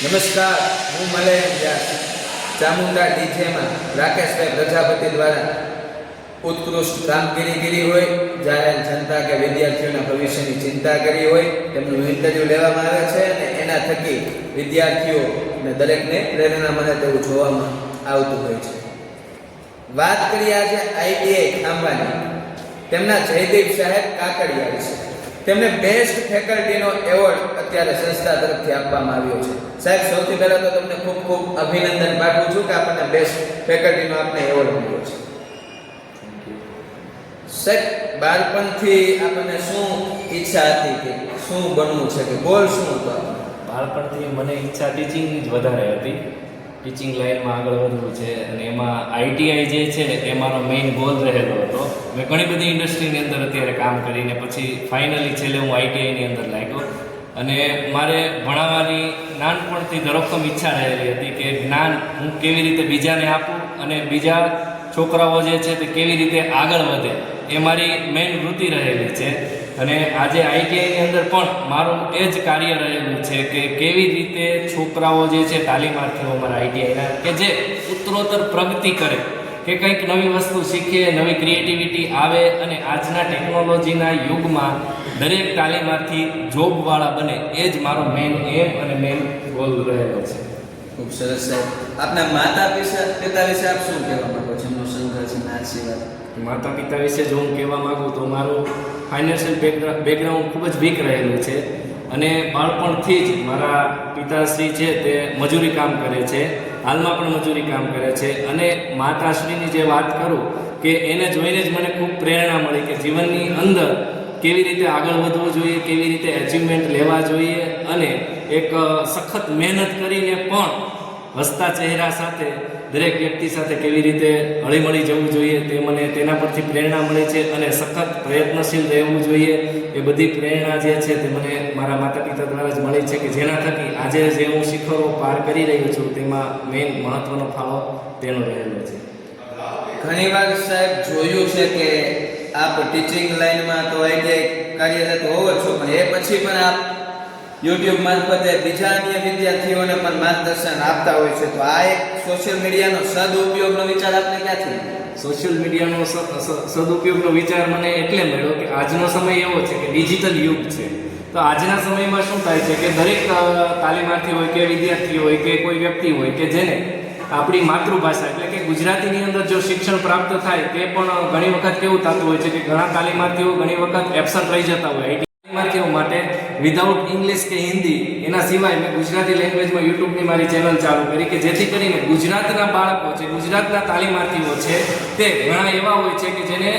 નમસ્કાર, હું મલય વ્યાસ, ચામુંડા ડીજેમાં રાકેશભાઈ પ્રજાપતિ દ્વારા ઉત્કૃષ્ટ કામગીરી કરી હોય જ્યારે જનતા કે વિદ્યાર્થીઓના ભવિષ્યની ચિંતા કરી હોય, તેમનું ઇન્ટરવ્યૂ લેવામાં આવે છે અને એના થકી વિદ્યાર્થીઓ અને દરેકને પ્રેરણા મળે તેવું જોવામાં આવતું હોય છે. વાત કરી આજે આઈટીઆઈ ખાંભાની. તેમના જયદીપ સાહેબ કાકડિયા વિશે. તેમને બેસ્ટ ફેકલ્ટીનો એવોર્ડ અત્યારે સંસ્થા તરફથી આપવામાં આવ્યો છે. સાહેબ સૌથી પહેલા તો તમને ખૂબ ખૂબ અભિનંદન પાઠવું છું કે આપણને બેસ્ટ ફેકલ્ટીનો આપને એવોર્ડ મળ્યો છે. સાહેબ બાળપણથી આપણને શું ઈચ્છા હતી કે શું બનવું છે કે ગોલ શું હતો? બાળપણથી મને ઈચ્છા ટીચિંગની જ વધારે હતી. ટીચિંગ લાઈનમાં આગળ વધવું છે અને એમાં આઈટીઆઈ જે છે એ મારો મેઇન ગોલ રહેલો હતો. મેં ઘણી બધી ઇન્ડસ્ટ્રીની અંદર અત્યારે કામ કરીને પછી ફાઇનલી છેલ્લે હું આઈટીઆઈની અંદર લાગ્યો. અને મારે ભણાવવાની નાનપણથી ધરોક્ષમ ઈચ્છા રહેલી હતી કે જ્ઞાન હું કેવી રીતે બીજાને આપું અને બીજા છોકરાઓ જે છે તે કેવી રીતે આગળ વધે, એ મારી મેઇન વૃત્તિ રહેલી છે. અને આજે આઈટીઆઈની અંદર પણ મારું એ જ કાર્ય રહેલું છે કે કેવી રીતે છોકરાઓ જે છે તાલીમાર્થીઓ મારા આઈટીઆઈના કે જે ઉત્તરોત્તર પ્રગતિ કરે, કે કંઈક નવી વસ્તુ શીખે, નવી ક્રિએટિવિટી આવે અને આજના ટેકનોલોજીના યુગમાં દરેક તાલીમાર્થી જોબવાળા બને, એ જ મારો મેઇન એમ અને મેઇન ગોલ રહેલો છે. ખૂબ સરસ સાહેબ. આપના માતા પિતા પિતા વિશે આપ શું કહેવા માંગો છો? એમનો સંઘર્ષ અને આશીર્વાદ માતા પિતા વિશે જો હું કહેવા માગું તો મારું ફાઇનાન્શિયલ બેકગ્રાઉન્ડ ખૂબ જ વીક રહેલું છે અને બાળપણથી જ મારા પિતાશ્રી છે તે મજૂરી કામ કરે છે, હાલમાં પણ મજૂરી કામ કરે છે અને માતાશ્રીની જે વાત કરું કે એને જોઈને જ મને ખૂબ પ્રેરણા મળી કે જીવનની અંદર કેવી રીતે આગળ વધવું જોઈએ, કેવી રીતે એચિવમેન્ટ લેવા જોઈએ અને એક સખત મહેનત કરીને પણ હસતા ચહેરા સાથે, દરેક વ્યક્તિ સાથે કેવી રીતે હળીમળી જવું જોઈએ તે મને તેના પરથી પ્રેરણા મળે છે અને સખત પ્રયત્નશીલ રહેવું જોઈએ. એ બધી પ્રેરણા જે છે તે મને મારા માતા પિતા દ્વારા જ મળી છે કે જેના થકી આજે જે હું શિખરો પાર કરી રહ્યો છું તેમાં મેઇન મહત્વનો ફાળો તેનો રહેલો છે. ઘણીવાર સાહેબ જોયું છે કે આપ ટીચિંગ લાઈનમાં તો આઈટીઆઈ કાર્યરત હોવો છો, પણ એ પછી પણ આપ યુટ્યુબ મારફતે બીજા અન્ય વિદ્યાર્થીઓને પણ માર્ગદર્શન આપતા હોય છે. તો આ એક સોશિયલ મીડિયાનો સદુપયોગનો વિચાર આપને ક્યાંથી? સોશિયલ મીડિયાનો સદુપયોગનો વિચાર મને એટલે મળ્યો કે આજનો સમય એવો છે કે ડિજિટલ યુગ છે. તો આજના સમયમાં શું થાય છે કે દરેક તાલીમાર્થી હોય કે વિદ્યાર્થી હોય કે કોઈ વ્યક્તિ હોય કે જેને આપણી માતૃભાષા એટલે કે ગુજરાતીની અંદર જો શિક્ષણ પ્રાપ્ત થાય તે પણ ઘણી વખત કેવું થતું હોય છે કે ઘણા તાલીમાર્થીઓ ઘણી વખત એબસન્ટ રહી જતા હોય. તાલીમાર્થીઓ માટે વિધાઉટ ઇંગ્લિશ કે હિન્દી એના સિવાય મેં ગુજરાતી લેંગ્વેજમાં યુટ્યુબની મારી ચેનલ ચાલુ કરી કે જેથી કરીને ગુજરાતના બાળકો છે, ગુજરાતના તાલીમાર્થીઓ છે, તે ઘણા એવા હોય છે કે જેને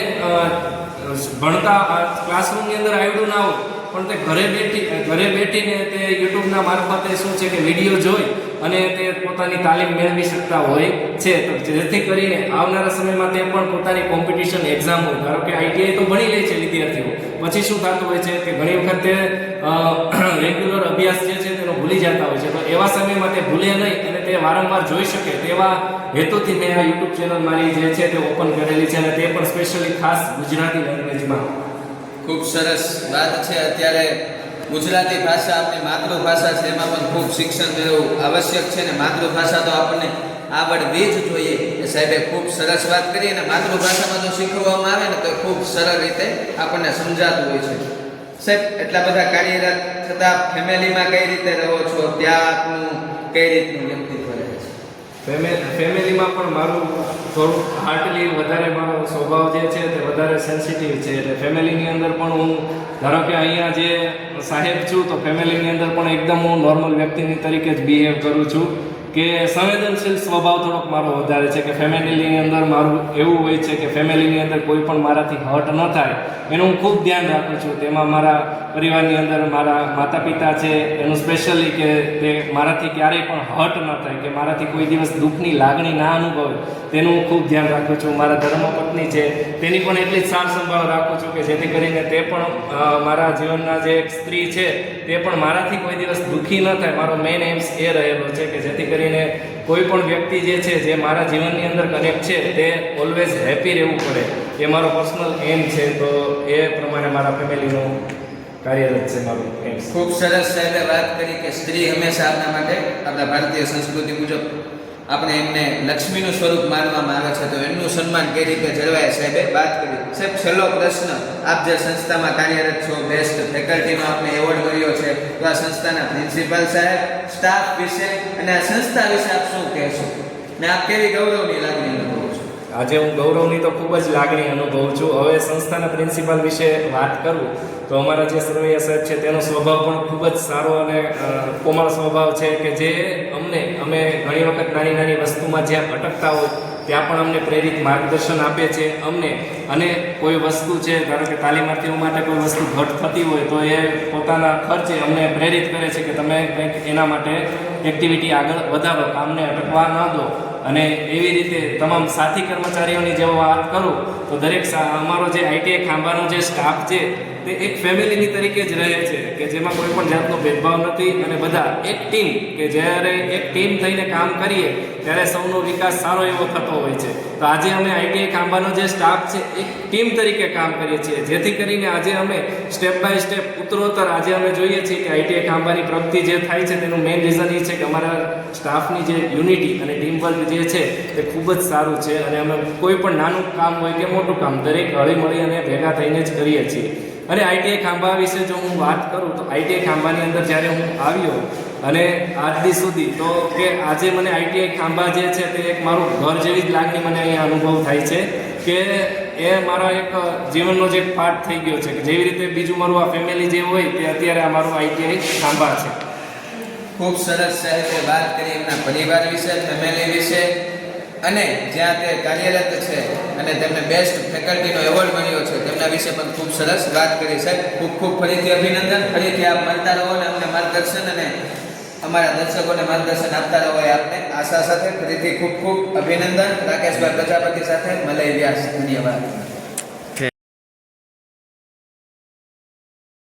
ભણતા ક્લાસરૂમની અંદર આવડું ના હોય, પણ તે ઘરે બેઠી, ઘરે બેઠીને તે યુટ્યુબના મારફતે શું છે કે વીડિયો જોઈ અને તે પોતાની તાલીમ મેળવી શકતા હોય છે. તો જેથી કરીને આવનારા સમયમાં તે પણ પોતાની કોમ્પિટિશન એક્ઝામ હોય. ધારો કે આઈટીઆઈ તો ભણી લે છે વિદ્યાર્થીઓ. પછી શું થતું હોય છે કે ઘણી વખત રેગ્યુલર અભ્યાસ જે છે તેનો ભૂલી જતા હોય છે. તો એવા સમયમાં તે ભૂલે નહીં અને તે વારંવાર જોઈ શકે તેવા હેતુથી મેં આ યુટ્યુબ ચેનલ મારી જે છે તે ઓપન કરેલી છે અને તે પણ સ્પેશિયલી ખાસ ગુજરાતી લેંગ્વેજમાં ખૂબ સરસ વાત છે. અત્યારે ગુજરાતી ભાષા આપણી માતૃભાષા છે, એમાં પણ ખૂબ શિક્ષણ મેળવવું આવશ્યક છે ને માતૃભાષા તો આપણને આવડવી જ જોઈએ. એ સાહેબે ખૂબ સરસ વાત કરી અને માતૃભાષામાં જો શીખવવામાં આવે ને તો ખૂબ સરળ રીતે આપણને સમજાતું હોય છે. સાહેબ, એટલા બધા કાર્યરત છતાં ફેમિલીમાં કઈ રીતે રહો છો? ત્યાં આપનું કઈ રીતનું વ્યક્તિત્વ રહે છે? ફેમિલી ફેમિલીમાં પણ મારું થોડું હાર્ટલી વધારે મારો સ્વભાવ જે છે તે વધારે સેન્સિટિવ છે. એટલે ફેમિલીની અંદર પણ હું, ધારો કે અહીંયા જે સાહેબ છું તો ફેમિલીની અંદર પણ એકદમ હું નોર્મલ વ્યક્તિની તરીકે જ બિહેવ કરું છું. કે સંવેદનશીલ સ્વભાવ થોડોક મારો વધારે છે કે ફેમિલીની અંદર મારું એવું હોય છે કે ફેમિલીની અંદર કોઈ પણ મારાથી હર્ટ ન થાય, એનું હું ખૂબ ધ્યાન રાખું છું. તેમાં મારા પરિવારની અંદર મારા માતા પિતા છે, એનું સ્પેશિયલી કે તે મારાથી ક્યારેય પણ હર્ટ ન થાય, કે મારાથી કોઈ દિવસ દુઃખની લાગણી ના અનુભવે, તેનું હું ખૂબ ધ્યાન રાખું છું. મારા ધર્મપત્ની છે, તેની પણ એટલી જ સાર સંભાળ રાખું છું કે જેથી કરીને તે પણ મારા જીવનના જે એક સ્ત્રી છે, તે પણ મારાથી કોઈ દિવસ દુઃખી ન થાય. મારો મેઇન એમ્સ એ રહેલો છે કે જેથી કરીને કોઈ પણ વ્યક્તિ જે છે, જે મારા જીવનની અંદર કનેક્ટ છે, તે ઓલવેઝ હેપી રહેવું પડે. એ મારો પર્સનલ એમ છે. તો એ પ્રમાણે મારા ફેમિલીનું કાર્યરત છે મારું એમ ખૂબ સરસ સાહેબે વાત કરી કે સ્ત્રી હંમેશા આપણા માટે આપણા ભારતીય સંસ્કૃતિ મુજબ આપણે એમને લક્ષ્મીનું સ્વરૂપ માનવામાં આવે છે, તો એમનું સન્માન કઈ રીતે જળવાય? સાહેબે વાત કરી. સાહેબ, છેલ્લો પ્રશ્ન. આપ જે સંસ્થામાં કાર્યરત છો બેસ્ટ ફેકલ્ટીમાં આપને એવોર્ડ મળ્યો છે, તો આ સંસ્થાના પ્રિન્સિપાલ સાહેબ સ્ટાફ વિશે અને આ સંસ્થા વિશે આપ શું કહેશો? ને આપ કેવી ગૌરવની લાગણી અનુભવો આજે હું ગૌરવની તો ખૂબ જ લાગણી અનુભવું છું. હવે સંસ્થાના પ્રિન્સિપાલ વિશે વાત કરું, તો અમારા જે સરવૈયા સાહેબ છે, તેનો સ્વભાવ પણ ખૂબ જ સારો અને કોમળ સ્વભાવ છે કે જે અમને, અમે ઘણી વખત નાની નાની વસ્તુમાં જ્યાં અટકતા હોય, ત્યાં પણ અમને પ્રેરિત માર્ગદર્શન આપે છે અમને. અને કોઈ વસ્તુ છે, ધારો કે તાલીમાર્થીઓ માટે કોઈ વસ્તુ ઘટ થતી હોય, તો એ પોતાના ખર્ચે અમને પ્રેરિત કરે છે કે તમે કંઈક એના માટે એક્ટિવિટી આગળ વધારો, કામને અટકવા ન દો. અને એવી રીતે તમામ સાથી કર્મચારીઓની જો વાત કરું, તો દરેક અમારો જે આઈટીઆઈ ખાંભાનો જે સ્ટાફ છે, તે એક ફેમિલીની તરીકે જ રહે છે, કે જેમાં કોઈ પણ જાતનો ભેદભાવ નથી અને બધા એક ટીમ, કે જ્યારે એક ટીમ થઈને કામ કરીએ, ત્યારે સૌનો વિકાસ સારો એવો થતો હોય છે. તો આજે અમે આઈટીઆઈ ખાંભાનો જે સ્ટાફ છે, એક ટીમ તરીકે કામ કરીએ છીએ, જેથી કરીને આજે અમે સ્ટેપ બાય સ્ટેપ ઉત્તરોત્તર આજે અમે જોઈએ છીએ કે આઈટીઆઈ ખાંભાની પ્રગતિ જે થાય છે, તેનું મેઇન રીઝન એ છે કે અમારા સ્ટાફની જે યુનિટી અને ટીમ વર્ક જે છે તે ખૂબ જ સારું છે અને અમે કોઈ પણ નાનું કામ હોય કે મોટું કામ, દરેક હળી મળી અને ભેગા થઈને જ કરીએ છીએ. અને આઈટીઆઈ ખાંભા વિશે જો હું વાત કરું તો આઈટીઆઈ ખાંભાની અંદર જ્યારે હું આવ્યો અને આજ દી સુધી તો કે આજે મને આઈટીઆઈ ખાંભા જે છે તે એક મારું ઘર જેવી જ લાગણી મને અહીંયા અનુભવ થાય છે કે એ મારા એક જીવનનો જે એક પાર્ટ થઈ ગયો છે કે જેવી રીતે બીજું મારું આ ફેમિલી જે હોય તે અત્યારે આ મારું આઈટીઆઈ ખાંભા છે. ખૂબ સરસ સાહેબે વાત કરી એમના પરિવાર વિશે ફેમિલી વિશે. અને જ્યાં તે કાર્યરત છે અને તેમને બેસ્ટ ફેકલ્ટીનો એવોર્ડ મળ્યો છે, તેમના વિશે પણ ખૂબ સરસ વાત કરી. સાહેબ, ખૂબ ખૂબ ફરીથી અભિનંદન. ફરીથી આપ મળતા રહો અને અમને માર્ગદર્શન અને અમારા દર્શકોને માર્ગદર્શન આપતા રહો એ આપને આશા સાથે. ફરીથી ખૂબ ખૂબ અભિનંદન. રાકેશભાઈ પ્રજાપતિ સાથે મલય વ્યાસ, ધન્યવાદ.